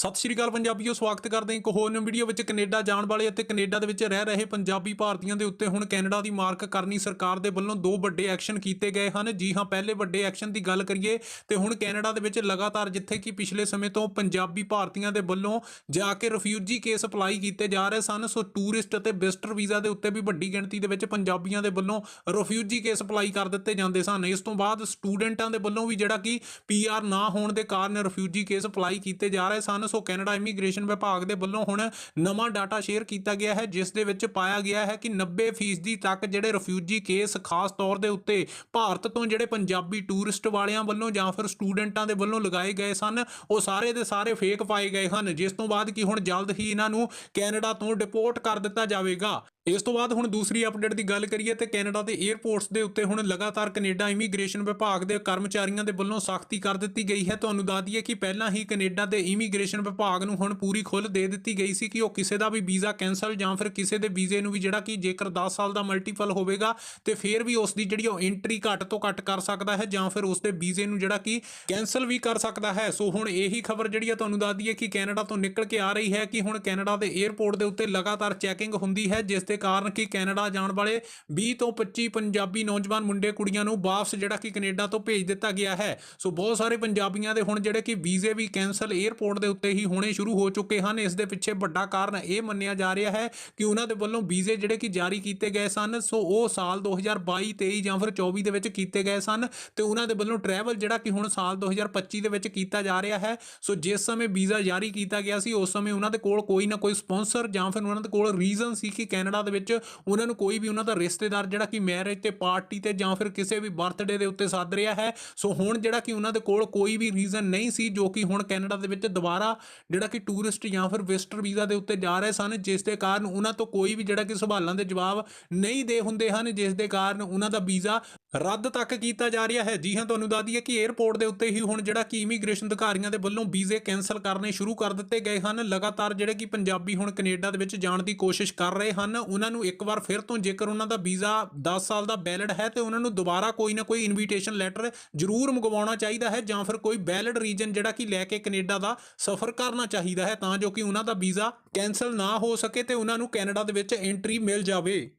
ਸਤਿ ਸ਼੍ਰੀ ਅਕਾਲ ਪੰਜਾਬੀਓ, ਸਵਾਗਤ ਕਰਦੇ ਹਾਂ ਇੱਕ ਹੋਰ ਨਵੀਂ ਵੀਡੀਓ ਵਿੱਚ ਕੈਨੇਡਾ ਜਾਣ ਵਾਲੇ ਅਤੇ ਕੈਨੇਡਾ ਦੇ ਵਿੱਚ ਰਹਿ ਰਹੇ ਪੰਜਾਬੀ ਭਾਰਤੀਆਂ ਦੇ ਉੱਤੇ ਹੁਣ ਕੈਨੇਡਾ ਦੀ ਮਾਰਕ ਕਰਨੀ ਸਰਕਾਰ ਦੇ ਵੱਲੋਂ ਦੋ ਵੱਡੇ ਐਕਸ਼ਨ ਕੀਤੇ ਗਏ ਹਨ। ਜੀ ਹਾਂ, ਪਹਿਲੇ ਵੱਡੇ ਐਕਸ਼ਨ ਦੀ ਗੱਲ ਕਰੀਏ ਤੇ ਹੁਣ ਕੈਨੇਡਾ ਦੇ ਵਿੱਚ ਲਗਾਤਾਰ ਜਿੱਥੇ ਕਿ ਪਿਛਲੇ ਸਮੇਂ ਤੋਂ ਪੰਜਾਬੀ ਭਾਰਤੀਆਂ ਦੇ ਵੱਲੋਂ ਜਾ ਕੇ ਰਿਫਿਊਜੀ ਕੇਸ ਅਪਲਾਈ ਕੀਤੇ ਜਾ ਰਹੇ ਸਨ। ਸੋ ਟੂਰਿਸਟ ਅਤੇ ਵਿਜ਼ਟਰ ਵੀਜ਼ਾ ਦੇ ਉੱਤੇ ਵੀ ਵੱਡੀ ਗਿਣਤੀ ਦੇ ਵਿੱਚ ਪੰਜਾਬੀਆਂ ਦੇ ਵੱਲੋਂ ਰਿਫਿਊਜੀ ਕੇਸ ਅਪਲਾਈ ਕਰ ਦਿੱਤੇ ਜਾਂਦੇ ਸਨ। ਇਸ ਤੋਂ ਬਾਅਦ ਸਟੂਡੈਂਟਾਂ ਦੇ ਵੱਲੋਂ ਵੀ ਜਿਹੜਾ ਕਿ ਪੀਆਰ ਨਾ ਹੋਣ ਦੇ ਕਾਰਨ ਰਿਫਿਊਜੀ ਕੇਸ ਅਪਲਾਈ ਕੀਤੇ ਜਾ ਰਹੇ ਸਨ। ਸੋ ਕੈਨੇਡਾ ਇਮੀਗ੍ਰੇਸ਼ਨ ਵਿਭਾਗ ਦੇ ਵੱਲੋਂ ਹੁਣ ਨਵਾਂ ਡਾਟਾ ਸ਼ੇਅਰ ਕੀਤਾ ਗਿਆ ਹੈ, ਜਿਸ ਦੇ ਵਿੱਚ ਪਾਇਆ ਗਿਆ ਹੈ ਕਿ 90% ਤੱਕ ਜਿਹੜੇ ਰਿਫਿਊਜੀ ਕੇਸ ਖਾਸ ਤੌਰ ਦੇ ਉੱਤੇ ਭਾਰਤ ਤੋਂ ਜਿਹੜੇ ਪੰਜਾਬੀ ਟੂਰਿਸਟ ਵਾਲਿਆਂ ਵੱਲੋਂ ਜਾਂ ਫਿਰ ਸਟੂਡੈਂਟਾਂ ਦੇ ਵੱਲੋਂ ਲਗਾਏ ਗਏ ਸਨ, ਉਹ ਸਾਰੇ ਦੇ ਸਾਰੇ ਫੇਕ ਪਾਏ ਗਏ ਹਨ, ਜਿਸ ਤੋਂ ਬਾਅਦ ਕਿ ਹੁਣ ਜਲਦ ਹੀ ਇਹਨਾਂ ਨੂੰ ਕੈਨੇਡਾ ਤੋਂ ਡਿਪੋਰਟ ਕਰ ਦਿੱਤਾ ਜਾਵੇਗਾ। ਇਸ ਤੋਂ ਬਾਅਦ ਹੁਣ ਦੂਸਰੀ ਅਪਡੇਟ ਦੀ ਗੱਲ ਕਰੀਏ ਤੇ ਕੈਨੇਡਾ ਦੇ 에ਅਰਪੋਰਟਸ ਦੇ ਉੱਤੇ ਹੁਣ ਲਗਾਤਾਰ ਕੈਨੇਡਾ ਇਮੀਗ੍ਰੇਸ਼ਨ ਵਿਭਾਗ ਦੇ ਕਰਮਚਾਰੀਆਂ ਦੇ ਵੱਲੋਂ ਸਖਤੀ ਕਰ ਦਿੱਤੀ ਗਈ ਹੈ। ਤੁਹਾਨੂੰ ਦੱਸ ਦਈਏ ਕਿ ਪਹਿਲਾਂ ਹੀ ਕੈਨੇਡਾ ਦੇ ਇਮੀਗ੍ਰੇਸ਼ਨ ਵਿਭਾਗ ਨੂੰ ਹੁਣ ਪੂਰੀ ਖੁੱਲ੍ਹ ਦੇ ਦਿੱਤੀ ਗਈ ਸੀ ਕਿ ਉਹ ਕਿਸੇ ਦਾ ਵੀ ਵੀਜ਼ਾ ਕੈਨਸਲ ਜਾਂ ਫਿਰ ਕਿਸੇ ਦੇ ਵੀਜ਼ੇ ਨੂੰ ਵੀ ਜਿਹੜਾ ਕਿ ਜੇਕਰ 10 ਸਾਲ ਦਾ ਮਲਟੀਪਲ ਹੋਵੇਗਾ ਤੇ ਫਿਰ ਵੀ ਉਸ ਦੀ ਜਿਹੜੀ ਉਹ ਐਂਟਰੀ ਘੱਟ ਤੋਂ ਘੱਟ ਕਰ ਸਕਦਾ ਹੈ ਜਾਂ ਫਿਰ ਉਸ ਦੇ ਵੀਜ਼ੇ ਨੂੰ ਜਿਹੜਾ ਕਿ ਕੈਨਸਲ ਵੀ ਕਰ ਸਕਦਾ ਹੈ। ਸੋ ਹੁਣ ਇਹੀ ਖਬਰ ਜਿਹੜੀ ਆ ਤੁਹਾਨੂੰ ਦੱਸ ਦਈਏ ਕਿ ਕੈਨੇਡਾ ਤੋਂ ਨਿਕਲ ਕੇ ਆ ਰਹੀ ਹੈ ਕਿ ਹੁਣ ਕੈਨੇਡਾ ਦੇ 에ਅਰਪੋਰਟ ਦੇ ਉੱਤੇ ਲਗਾਤਾਰ ਚੈਕਿੰਗ ਹੁੰਦੀ ਹੈ, ਜਿਸ ਦੇ ਕਾਰਨ ਕਿ? ਕੈਨੇਡਾ ਜਾਣ ਵਾਲੇ 20 ਤੋਂ 25 ਪੰਜਾਬੀ ਨੌਜਵਾਨ ਮੁੰਡੇ ਕੁੜੀਆਂ ਨੂੰ ਵਾਪਸ ਜਿਹੜਾ ਕਿ ਕੈਨੇਡਾ ਤੋਂ ਭੇਜ ਦਿੱਤਾ ਗਿਆ ਹੈ। ਸੋ ਬਹੁਤ ਸਾਰੇ ਪੰਜਾਬੀਆਂ ਦੇ ਹੁਣ ਜਿਹੜੇ ਕਿ ਵੀਜ਼ੇ ਵੀ ਕੈਨਸਲ 에ਅਰਪੋਰਟ ਦੇ ਉੱਤੇ ਹੀ ਹੋਣੇ ਸ਼ੁਰੂ ਹੋ ਚੁੱਕੇ ਹਨ। ਇਸ ਦੇ ਪਿੱਛੇ ਵੱਡਾ ਕਾਰਨ ਇਹ ਮੰਨਿਆ ਜਾ ਰਿਹਾ ਹੈ ਕਿ ਉਹਨਾਂ ਦੇ ਵੱਲੋਂ ਵੀਜ਼ੇ ਜਿਹੜੇ ਕਿ ਜਾਰੀ ਕੀਤੇ ਗਏ ਸਨ, ਸੋ ਉਹ ਸਾਲ 2022 23 ਜਾਂ ਫਿਰ 24 ਦੇ ਵਿੱਚ ਕੀਤੇ ਗਏ ਸਨ ਤੇ ਉਹਨਾਂ ਦੇ ਵੱਲੋਂ ਟਰੈਵਲ ਜਿਹੜਾ ਕਿ ਹੁਣ ਸਾਲ 2025 ਦੇ ਵਿੱਚ ਕੀਤਾ ਜਾ ਰਿਹਾ ਹੈ। ਸੋ ਜਿਸ ਸਮੇਂ ਵੀਜ਼ਾ ਜਾਰੀ ਕੀਤਾ ਗਿਆ ਸੀ, ਉਸ ਸਮੇਂ ਉਹਨਾਂ ਦੇ ਕੋਲ ਕੋਈ ਨਾ ਕੋਈ ਸਪਾਂਸਰ ਜਾਂ ਫਿਰ ਉਹਨਾਂ ਦੇ ਕੋਲ ਰੀਜ਼ਨ ਸੀ ਕਿ ਕੈਨੇਡਾ ਦੇ ਵਿੱਚ ਉਹਨਾਂ ਨੂੰ ਕੋਈ ਵੀ ਉਹਨਾਂ ਦਾ ਰਿਸ਼ਤੇਦਾਰ ਜਿਹੜਾ ਕਿ ਮੈਰਿਜ ਤੇ ਪਾਰਟੀ ਤੇ ਜਾਂ ਫਿਰ ਕਿਸੇ ਵੀ ਬਰਥਡੇ ਦੇ ਉੱਤੇ ਸੱਦ ਰਿਹਾ ਹੈ। ਸੋ ਹੁਣ ਜਿਹੜਾ ਕਿ ਉਹਨਾਂ ਦੇ ਕੋਲ ਕੋਈ ਵੀ ਰੀਜ਼ਨ ਨਹੀਂ ਸੀ ਜੋ ਕਿ ਹੁਣ ਕੈਨੇਡਾ ਦੇ ਵਿੱਚ ਦੁਬਾਰਾ ਜਿਹੜਾ ਕਿ ਟੂਰਿਸਟ ਜਾਂ ਫਿਰ ਵਿਜ਼ਟਰ ਵੀਜ਼ਾ ਦੇ ਉੱਤੇ ਜਾ ਰਹੇ ਸਨ, ਜਿਸ ਦੇ ਕਾਰਨ ਉਹਨਾਂ ਤੋਂ ਕੋਈ ਵੀ ਜਿਹੜਾ ਕਿ ਸਵਾਲਾਂ ਦੇ ਜਵਾਬ ਨਹੀਂ ਦੇ ਹੁੰਦੇ ਹਨ, ਜਿਸ ਦੇ ਕਾਰਨ ਉਹਨਾਂ ਦਾ ਵੀਜ਼ਾ ਰੱਦ ਤੱਕ ਕੀਤਾ ਜਾ ਰਿਹਾ ਹੈ। ਜੀ ਹਾਂ, ਤੁਹਾਨੂੰ ਦੱਸ ਦਈਏ ਕਿ 에ਅਰਪੋਰਟ ਦੇ ਉੱਤੇ ਹੀ ਹੁਣ ਜਿਹੜਾ ਕਿ ਇਮੀਗ੍ਰੇਸ਼ਨ ਅਧਿਕਾਰੀਆਂ ਦੇ ਵੱਲੋਂ ਵੀਜ਼ੇ ਕੈਨਸਲ ਕਰਨੇ ਸ਼ੁਰੂ ਕਰ ਦਿੱਤੇ ਗਏ ਹਨ। ਲਗਾਤਾਰ ਜਿਹੜੇ ਕਿ ਪੰਜਾਬੀ ਹੁਣ ਕੈਨੇਡਾ ਦੇ ਵਿੱਚ ਜਾਣ ਦੀ ਕੋਸ਼ਿਸ਼ ਕਰ ਰਹੇ ਹਨ ਉਹਨਾਂ ਨੂੰ ਇੱਕ ਵਾਰ ਫਿਰ ਤੋਂ ਜੇਕਰ ਉਹਨਾਂ ਦਾ ਵੀਜ਼ਾ 10 ਸਾਲ ਦਾ ਵੈਲਿਡ ਹੈ ਤੇ ਉਹਨਾਂ ਨੂੰ ਦੁਬਾਰਾ ਕੋਈ ਨਾ ਕੋਈ ਇਨਵੀਟੇਸ਼ਨ ਲੈਟਰ ਜ਼ਰੂਰ ਮੰਗਵਾਉਣਾ ਚਾਹੀਦਾ ਹੈ ਜਾਂ ਫਿਰ ਕੋਈ ਵੈਲਿਡ ਰੀਜਨ ਜਿਹੜਾ ਕਿ ਲੈ ਕੇ ਕੈਨੇਡਾ ਦਾ ਸਫ਼ਰ ਕਰਨਾ ਚਾਹੀਦਾ ਹੈ ਤਾਂ ਜੋ ਕਿ ਉਹਨਾਂ ਦਾ ਵੀਜ਼ਾ ਕੈਨਸਲ ਨਾ ਹੋ ਸਕੇ ਤੇ ਉਹਨਾਂ ਨੂੰ ਕੈਨੇਡਾ ਦੇ ਵਿੱਚ ਐਂਟਰੀ ਮਿਲ ਜਾਵੇ।